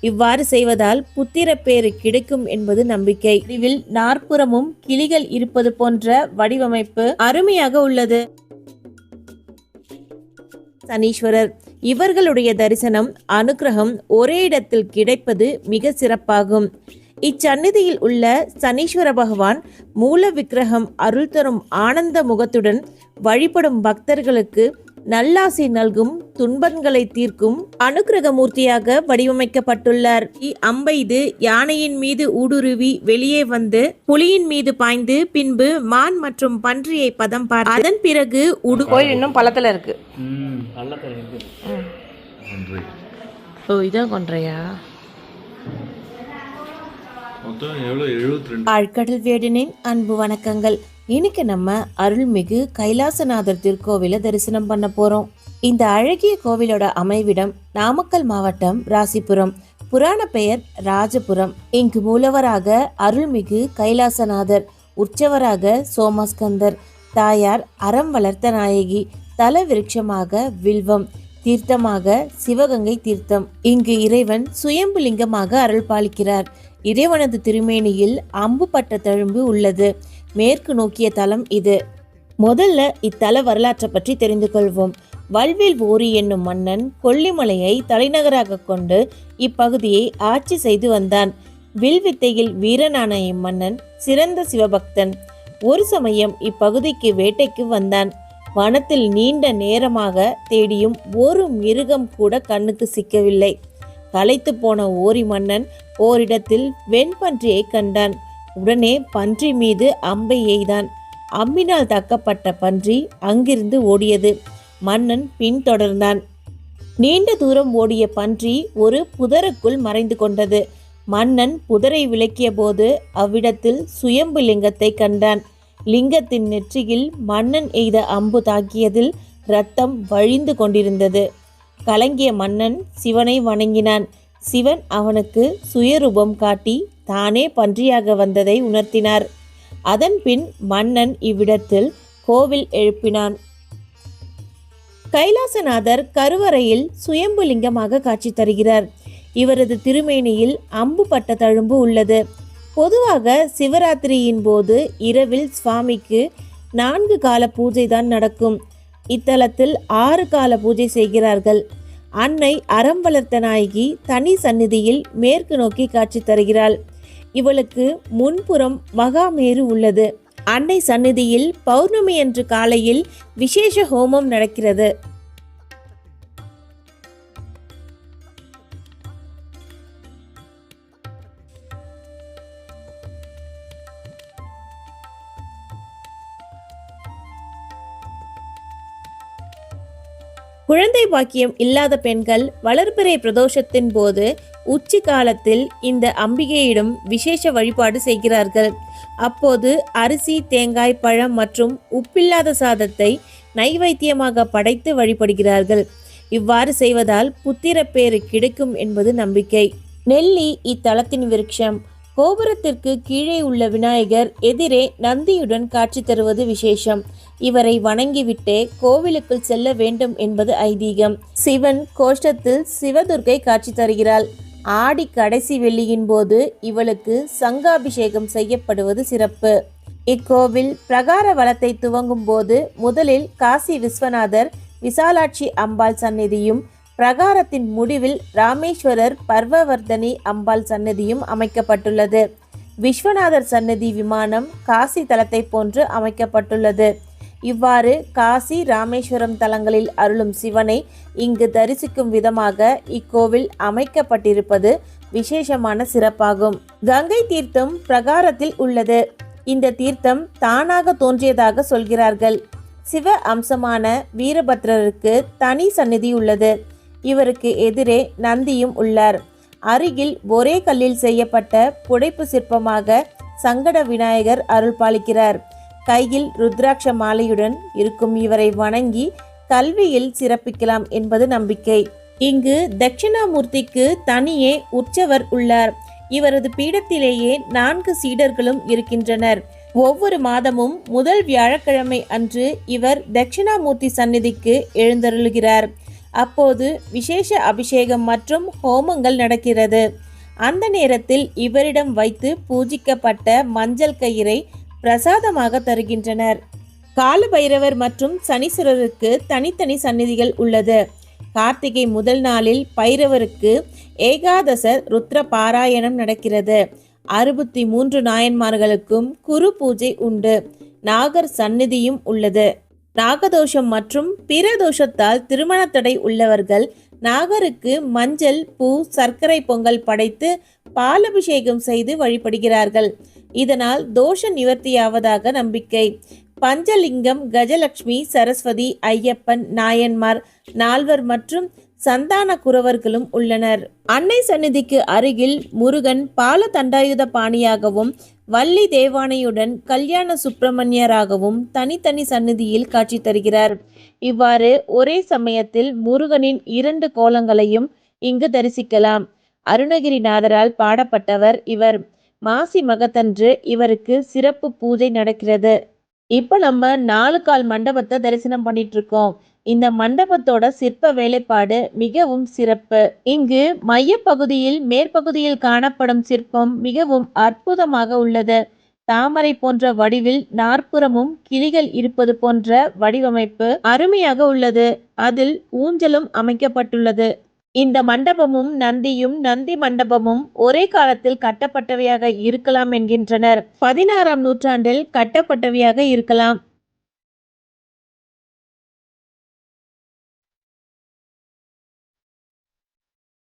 இவ்வாறு செய்வதால் புத்திர பேறு கிடைக்கும் என்பது நம்பிக்கை. இதில் நாற்புறமும் கிளிகள் இருப்பது போன்ற வடிவமைப்பு அருமையாக உள்ளது. சனீஸ்வரர் இவர்களுடைய தரிசனம் அனுக்கிரகம் ஒரே இடத்தில் கிடைப்பது மிக சிறப்பாகும். இச்சந்நிதியில் உள்ள சனீஸ்வர பகவான் மூல விக்கிரகம் அருள் தரும் ஆனந்த முகத்துடன் வழிபடும் பக்தர்களுக்கு நல்லாசி நல்கும் துன்பங்களை தீர்க்கும் அனுக்கிரக மூர்த்தியாக வடிவமைக்கப்பட்டுள்ளார் அம்பெய்து யானையின் மீது ஊடுருவி வெளியே வந்து புலியின் மீது பாய்ந்து பின்பு மான் மற்றும் பன்றியை பதம் பார்த்து அதன் பிறகு உடு கோயில் இன்னும் பள்ளத்தில் இருக்கு. ஓ இதான் கொன்றையா? ஆழ்கடல் வேடனின் அன்பு வணக்கங்கள். இன்னைக்கு நம்ம அருள்மிகு கைலாசநாதர் திருக்கோவிலை தரிசனம் பண்ண போறோம். இந்த அழகிய கோவிலோட அமைவிடம் நாமக்கல் மாவட்டம் ராசிபுரம். புராண பெயர் ராஜபுரம். இங்கு மூலவராக அருள்மிகு கைலாசநாதர் உற்சவராக சோமஸ்கந்தர் தாயார் அறம் வளர்த்த நாயகி தல விருட்சமாக வில்வம் தீர்த்தமாக சிவகங்கை தீர்த்தம். இங்கு இறைவன் சுயம்பு லிங்கமாக அருள் பாலிக்கிறார் இறைவனது திருமேனியில் அம்பு பட்ட தழும்பு உள்ளது. மேற்கு நோக்கிய தலம் இது. முதல்ல இத்தல வரலாற்றை பற்றி தெரிந்து கொள்வோம். வல்வில் ஓரி என்னும் மன்னன் கொல்லிமலையை தலைநகராக கொண்டு இப்பகுதியை ஆட்சி செய்து வந்தான். வில்வித்தையில் வீரனான இம்மன்னன் சிறந்த சிவபக்தன். ஒரு சமயம் இப்பகுதிக்கு வேட்டைக்கு வந்தான். வனத்தில் நீண்ட நேரமாக தேடியும் ஒரு மிருகம் கூட கண்ணுக்கு சிக்கவில்லை. களைத்து போன ஓரி மன்னன் ஓரிடத்தில் வெண்பன்றியை கண்டான். உடனே பன்றி மீது அம்பை எய்தான். அம்பினால் தக்கப்பட்ட பன்றி அங்கிருந்து ஓடியது. மன்னன் பின்தொடர்ந்தான். நீண்ட தூரம் ஓடிய பன்றி ஒரு புதருக்குள் மறைந்து கொண்டது. மன்னன் புதரை விளக்கிய போது அவ்விடத்தில் சுயம்பு லிங்கத்தை கண்டான். லிங்கத்தின் நெற்றியில் மன்னன் எய்த அம்பு தாக்கியதில் இரத்தம் வழிந்து கொண்டிருந்தது. கலங்கிய மன்னன் சிவனை வணங்கினான். சிவன் அவனுக்கு சுயரூபம் காட்டி தானே பன்றியாக வந்ததை உணர்த்தினார். அதன்பின் மன்னன் இவ்விடத்தில் கோவில் எழுப்பினான். கைலாசநாதர் கருவறையில் சுயம்புலிங்கமாக காட்சி தருகிறார். இவரது திருமேனியில் அம்பு பட்ட தழும்பு உள்ளது. பொதுவாக சிவராத்திரியின் போது இரவில் சுவாமிக்கு நான்கு கால பூஜை தான் நடக்கும். இத்தலத்தில் ஆறு கால பூஜை செய்கிறார்கள். அன்னை அறம் வளர்த்த நாயகி தனி சந்நிதியில் மேற்கு நோக்கி காட்சி தருகிறாள். இவளுக்கு முன்புறம் மகாமேரு உள்ளது. அன்னை சந்நிதியில் பௌர்ணமி அன்று காலையில் விசேஷ ஹோமம் நடக்கிறது. குழந்தை பாக்கியம் இல்லாத பெண்கள் வளர்பிறை பிரதோஷத்தின் போது உச்சி காலத்தில் இந்த அம்பிகையிடம் விசேஷ வழிபாடு செய்கிறார்கள். அப்போது அரிசி தேங்காய் பழம் மற்றும் உப்பில்லாத சாதத்தை நைவேத்தியமாக படைத்து வழிபடுகிறார்கள். இவ்வாறு செய்வதால் புத்திர பேறு கிடைக்கும் என்பது நம்பிக்கை. நெல்லி இத்தலத்தின் விருட்சம். கோபுரத்திற்கு கீழே உள்ள விநாயகர் எதிரே நந்தியுடன் காட்சி தருவது விசேஷம். இவரை வணங்கிவிட்டே கோவிலுக்குள் செல்ல வேண்டும் என்பது ஐதீகம். சிவன் கோஷ்டத்தில் சிவதுர்க்கை காட்சி தருகிறாள். ஆடி கடைசி வெள்ளியின் போது இவளுக்கு சங்காபிஷேகம் செய்யப்படுவது சிறப்பு. இக்கோவில் பிரகார வளத்தை துவங்கும் போது முதலில் காசி விஸ்வநாதர் விசாலாட்சி அம்பாள் சந்நிதியும் பிரகாரத்தின் முடிவில் ராமேஸ்வரர் பர்வவர்தனி அம்பாள் சன்னதியும் அமைக்கப்பட்டுள்ளது. விஸ்வநாதர் சன்னதி விமானம் காசி தலத்தை போன்று அமைக்கப்பட்டுள்ளது. இவ்வாறு காசி ராமேஸ்வரம் தலங்களில் அருளும் சிவனை இங்கு தரிசிக்கும் விதமாக இக்கோவில் அமைக்கப்பட்டிருப்பது விசேஷமான சிறப்பாகும். கங்கை தீர்த்தம் பிரகாரத்தில் உள்ளது. இந்த தீர்த்தம் தானாக தோன்றியதாக சொல்கிறார்கள். சிவ அம்சமான வீரபத்ரருக்கு தனி சந்நிதி உள்ளது. இவருக்கு எதிரே நந்தியும் உள்ளார். அருகில் ஒரே கல்லில் செய்யப்பட்ட புடைப்பு சிற்பமாக சங்கட விநாயகர் அருள் பாலிக்கிறார் கையில் ருத்ராட்ச மாலையுடன் இருக்கும் இவரை வணங்கி கல்வியில் சிறப்பிக்கலாம் என்பது நம்பிக்கை. இங்கு தட்சிணாமூர்த்திக்கு தனியே உற்சவர் உள்ளார். இவரது பீடத்திலேயே நான்கு சீடர்களும் இருக்கின்றனர். ஒவ்வொரு மாதமும் முதல் வியாழக்கிழமை அன்று இவர் தட்சிணாமூர்த்தி சந்நிதிக்கு எழுந்தருளுகிறார். அப்போது விசேஷ அபிஷேகம் மற்றும் ஹோமங்கள் நடக்கிறது. அந்த நேரத்தில் இவரிடம் வைத்து பூஜிக்கப்பட்ட மஞ்சள் கயிறை பிரசாதமாக தருகின்றனர். காலபைரவர் மற்றும் சனீஸ்வரருக்கு தனித்தனி சந்நிதிகள் உள்ளது. கார்த்திகை முதல் நாளில் பைரவருக்கு ஏகாதச ருத்ர பாராயணம் நடக்கிறது. அறுபத்தி மூன்று நாயன்மார்களுக்கும் குரு பூஜை உண்டு. நாகர் சந்நிதியும் உள்ளது. நாகதோஷம் மற்றும் பிற தோஷத்தால் திருமண தடை உள்ளவர்கள் நாகருக்கு மஞ்சள் பூ சர்க்கரை பொங்கல் படைத்து பாலபிஷேகம் செய்து வழிபடுகிறார்கள். இதனால் தோஷ நிவர்த்தியாவதாக நம்பிக்கை. பஞ்சலிங்கம் கஜலட்சுமி சரஸ்வதி ஐயப்பன் நாயன்மார் நால்வர் மற்றும் சந்தான குறவர்களும் உள்ளனர். அன்னை சந்நிதிக்கு அருகில் முருகன் பால தண்டாயுத பாணியாகவும் வள்ளி தேவானையுடன் கல்யாண சுப்பிரமணியராகவும் தனித்தனி சந்நிதியில் காட்சி தருகிறார். இவ்வாறு ஒரே சமயத்தில் முருகனின் இரண்டு கோலங்களையும் இங்கு தரிசிக்கலாம். அருணகிரிநாதரால் பாடப்பட்டவர் இவர். மாசி மகத்தன்று இவருக்கு சிறப்பு பூஜை நடக்கிறது. இப்போ நம்ம நாலு கால் மண்டபத்தை தரிசனம் பண்ணிட்டு இருக்கோம் இந்த மண்டபத்தோட சிற்ப வேலைப்பாடு மிகவும் சிறப்பு. இங்கு மையப்பகுதியில் மேற்பகுதியில் காணப்படும் சிற்பம் மிகவும் அற்புதமாக உள்ளது. தாமரை போன்ற வடிவில் நாற்புறமும் கிளிகள் இருப்பது போன்ற வடிவமைப்பு அருமையாக உள்ளது. அதில் ஊஞ்சலும் அமைக்கப்பட்டுள்ளது. இந்த மண்டபமும் நந்தியும் நந்தி மண்டபமும் ஒரே காலத்தில் கட்டப்பட்டவையாக இருக்கலாம் என்கின்றனர். பதினாறாம் நூற்றாண்டில் கட்டப்பட்டவையாக இருக்கலாம்.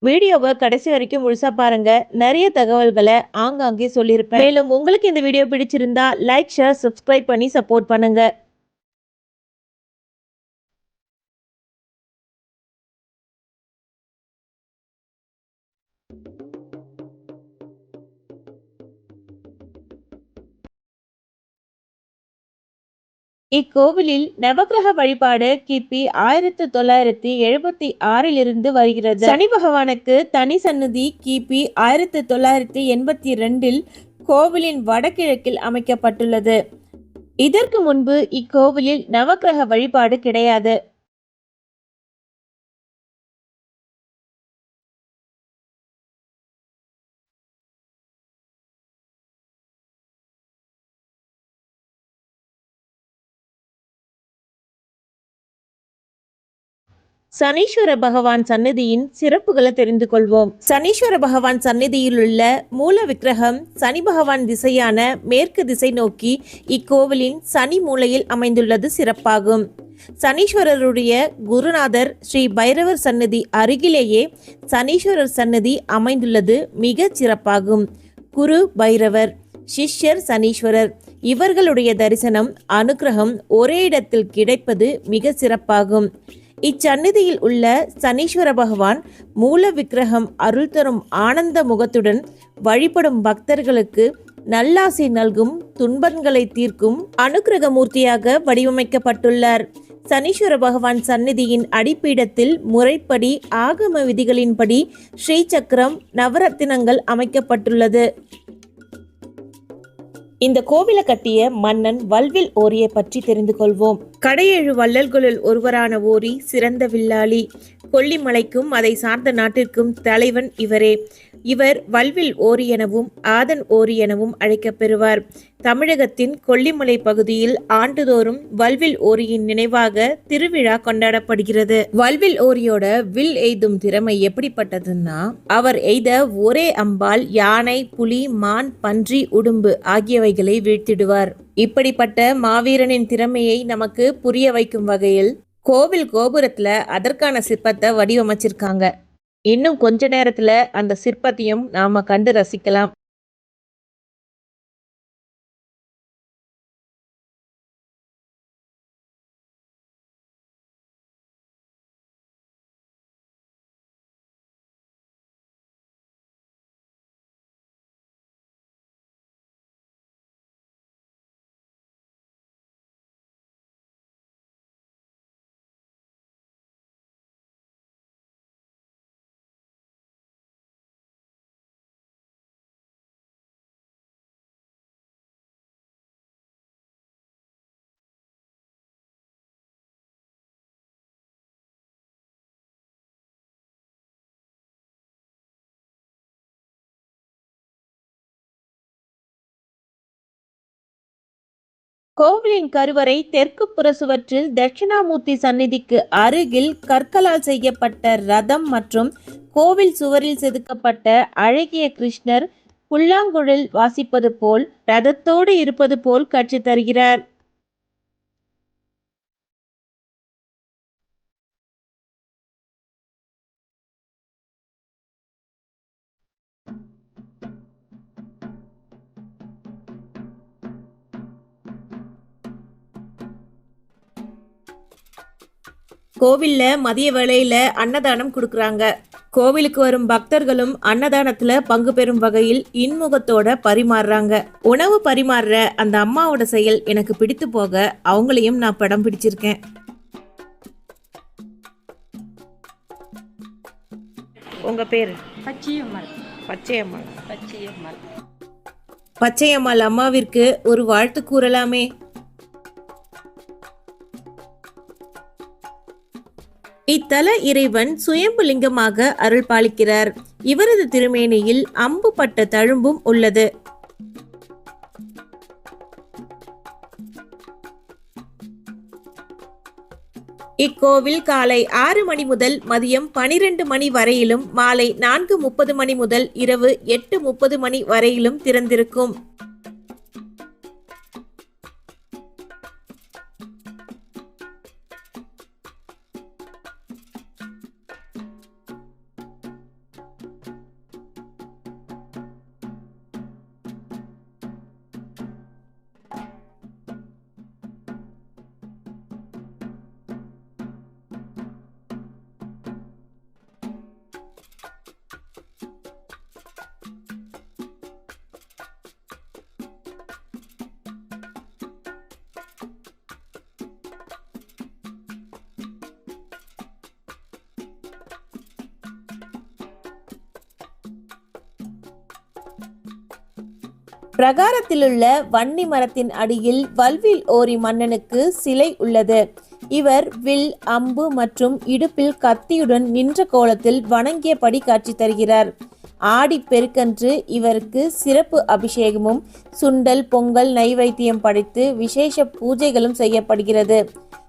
வீடியோவை கடைசி வரைக்கும் முழுசா பாருங்க. நிறைய தகவல்களை ஆங்காங்கே சொல்லியிருப்பேன். மேலும் உங்களுக்கு இந்த வீடியோ பிடிச்சிருந்தா லைக் ஷேர் சப்ஸ்கிரைப் பண்ணி சப்போர்ட் பண்ணுங்க. இக்கோவிலில் நவக்கிரக வழிபாடு கிபி ஆயிரத்தி தொள்ளாயிரத்தி எழுபத்தி ஆறிலிருந்து வருகிறது. சனி பகவானுக்கு தனி சன்னதி கிபி ஆயிரத்தி தொள்ளாயிரத்தி எண்பத்தி ரெண்டில் கோவிலின் வடகிழக்கில் அமைக்கப்பட்டுள்ளது. இதற்கு முன்பு இக்கோவிலில் நவக்கிரக வழிபாடு கிடையாது. சனீஸ்வர பகவான் சன்னதியின் சிறப்புகளை தெரிந்து கொள்வோம். சனீஸ்வர பகவான் சன்னதியில் உள்ள மூல விக்கிரகம் சனி பகவான் திசையான மேற்கு திசை நோக்கி இக்கோவிலின் சனி மூலையில் அமைந்துள்ளது சிறப்பாகும். சனீஸ்வரருடைய குருநாதர் ஸ்ரீ பைரவர் சன்னதி அருகிலேயே சனீஸ்வரர் சன்னதி அமைந்துள்ளது மிக சிறப்பாகும். குரு பைரவர் சிஷ்யர் சனீஸ்வரர் இவர்களுடைய தரிசனம் அனுக்கிரகம் ஒரே இடத்தில் கிடைப்பது மிக சிறப்பாகும். இச்சந்நிதியில் உள்ள சனீஸ்வர பகவான் மூல விக்கிரகம் அருள் தரும் ஆனந்த முகத்துடன் வழிபடும் பக்தர்களுக்கு நல்லாசி நல்கும் துன்பங்களை தீர்க்கும் அனுக்கிரக மூர்த்தியாக வடிவமைக்கப்பட்டுள்ளார். சனீஸ்வர பகவான் சந்நிதியின் அடிப்பீடத்தில் முறைப்படி ஆகம விதிகளின்படி ஸ்ரீ சக்கரம் நவரத்தினங்கள் அமைக்கப்பட்டுள்ளது. இந்த கோவிலை கட்டிய மன்னன் வல்வில் ஓரியை பற்றி தெரிந்து கொள்வோம். கடையேழு வள்ளல்களுள் ஒருவரான ஓரி சிறந்த வில்லாளி. கொல்லிமலைக்கும் அதை சார்ந்த நாட்டிற்கும் தலைவன் இவரே. இவர் வல்வில் ஓரி எனவும் ஆதன் ஓரி எனவும் அழைக்கப்பெறுவார் தமிழகத்தின் கொல்லிமலை பகுதியில் ஆண்டுதோறும் வல்வில் ஓரியின் நினைவாக திருவிழா கொண்டாடப்படுகிறது. வல்வில் ஓரியோட வில் எய்தும் திறமை எப்படிப்பட்டதுன்னா அவர் எய்த ஒரே அம்பால் யானை புலி மான் பன்றி உடும்பு ஆகியவைகளை வீழ்த்திடுவார். இப்படிப்பட்ட மாவீரனின் திறமையை நமக்கு புரிய வைக்கும் வகையில் கோவில் கோபுரத்துல அதற்கான சிற்பத்தை வடிவமைச்சிருக்காங்க. இன்னும் கொஞ்ச நேரத்தில் அந்த சிற்பத்தையும் நாம் கண்டு ரசிக்கலாம். கோவிலின் கருவறை தெற்கு புறசுவற்றில் தட்சிணாமூர்த்தி சந்நிதிக்கு அருகில் கற்களால் செய்யப்பட்ட ரதம் மற்றும் கோவில் சுவரில் செதுக்கப்பட்ட அழகிய கிருஷ்ணர் புல்லாங்குழல் வாசிப்பது போல் ரதத்தோடு இருப்பது போல் காட்சி தருகிறார். கோவில்ல மதிய வேளையில அன்னதானம் கொடுக்கறாங்க. கோவிலுக்கு வரும் பக்தர்களும் அன்னதானத்துல பங்கு பெறும் வகையில் இன்முகத்தோட பரிமாறுறாங்க. உணவு பரிமாறுற அந்த அம்மாவோட செயல் எனக்கு பிடித்து போக அவங்களையும் நான் படம் பிடிச்சிருக்கேன். உங்க பேர்? பச்சையம்மாள். பச்சையம்மா பச்சையம்மாள். பச்சையம்மாள் அம்மாவிற்கு ஒரு வாழ்த்து கூறலாமே. இத்தல இறைவன் சுயம்புலிங்கமாக அருள் பாலிக்கிறார் இவரது திருமேனியில் அம்பு பட்ட தழும்பும் உள்ளது. இக்கோவில் காலை ஆறு மணி முதல் மதியம் பனிரெண்டு மணி வரையிலும் மாலை நான்கு முப்பது மணி முதல் இரவு எட்டு முப்பது மணி வரையிலும் திறந்திருக்கும். பிரகாரத்திலுள்ள வன்னி மரத்தின் அடியில் வல்வில் ஓரி மன்னனுக்கு சிலை உள்ளது. இவர் வில் அம்பு மற்றும் இடுப்பில் கத்தியுடன் நின்ற கோலத்தில் வணங்கியபடி காட்சி தருகிறார். ஆடி பெருக்கன்று இவருக்கு சிறப்பு அபிஷேகமும் சுண்டல் பொங்கல் நைவேத்தியம் படைத்து விசேஷ பூஜைகளும் செய்யப்படுகிறது.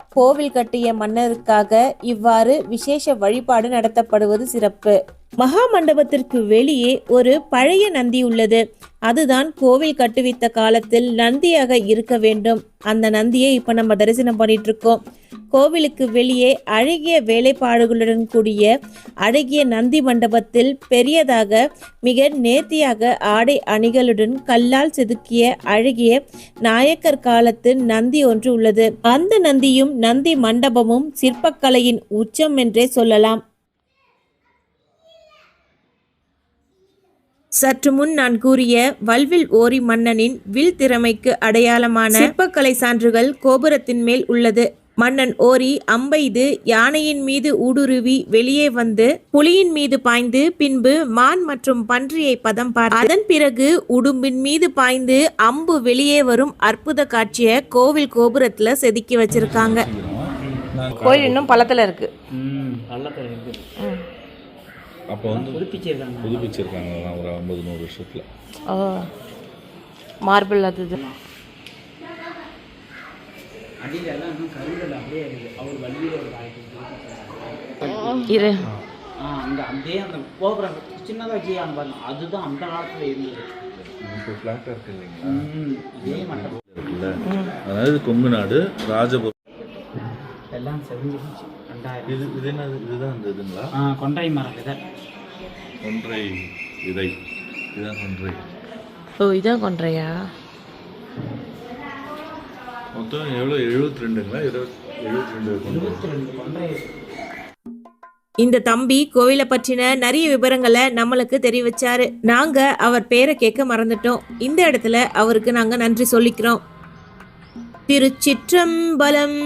கோவில் கட்டிய மன்னருக்காக இவ்வாறு விசேஷ வழிபாடு நடத்தப்படுவது சிறப்பு. மகா மண்டபத்திற்கு வெளியே ஒரு பழைய நந்தி உள்ளது. அதுதான் கோவில் கட்டுவித்த காலத்தில் நந்தியாக இருக்க வேண்டும். அந்த நந்தியை இப்ப நம்ம தரிசனம் பண்ணிட்டு இருக்கோம் கோவிலுக்கு வெளியே அழகிய வேலைப்பாடுகளுடன் கூடிய அழகிய நந்தி மண்டபத்தில் பெரியதாக மிக நேர்த்தியாக ஆடை அணிகளுடன் கல்லால் செதுக்கிய அழகிய நாயக்கர் காலத்து நந்தி ஒன்று உள்ளது. அந்த நந்தியும் நந்தி மண்டபமும் சிற்பக்கலையின் உச்சம் என்றே சொல்லலாம். சற்று முன் நான் கூறிய வல்வில் ஓரி மன்னனின் வில் திறமைக்கு அடையாளமான சிற்பக்கலை சான்றுகள் கோபுரத்தின் மேல் உள்ளது. மன்னன் ஓரி அம்பெய்து யானையின் மீது ஊடுருவி வெளியே வந்து புலியின் மீது பாய்ந்து பின்பு மான் மற்றும் பன்றியை பதம் பார்த்து அதன் பிறகு உடும்பின் மீது பாய்ந்து அம்பு வெளியே வரும் அற்புத காட்சியை கோவில் கோபுரத்துல செதுக்கி வச்சிருக்காங்க. கோயில் இன்னும் பள்ளத்துல இருக்கு. அப்போ வந்து புதுப்பிச்சிருக்காங்க. புதுப்பிச்சிருக்காங்க அதெல்லாம் ஒரு ஐம்பது நூறு வருஷத்தில். ஓ மார்பிள் அது கருங்கல் அப்படியே இரு. அந்த கோபுரம் சின்னதாக வச்சுக்காங்க பாருங்க. அதுதான் அந்த காலத்தில் இருந்தது. அதாவது கொங்கு நாடு ராஜபுரம். எல்லாம் செஞ்சிருச்சு ரெண்டாயிரம் இது இது என்ன இதுதான் அந்த இதுங்களா? ஆ கொன்றை மரம் விதை. இதுதான் ஒன்றை ஓ இதான் கொன்றையா? மொத்தம் எவ்வளோ? எழுபத்தி ரெண்டுங்களா எழுபத்தி ரெண்டு கொன்றை. இந்த தம்பி கோவிலை பற்றின நிறைய விவரங்களை நம்மளுக்கு தெரிவிச்சாரு நாங்க அவர் பேரை கேட்க மறந்துட்டோம். இந்த இடத்துல அவருக்கு நாங்க நன்றி சொல்லிக்கிறோம். திருச்சிற்றம்பலம்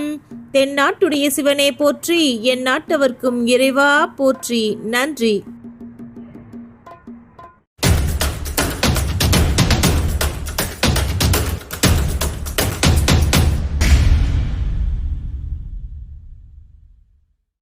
தென்னாட்டுடைய சிவனே போற்றி என் நாட்டவர்க்கும் இறைவா போற்றி. நன்றி.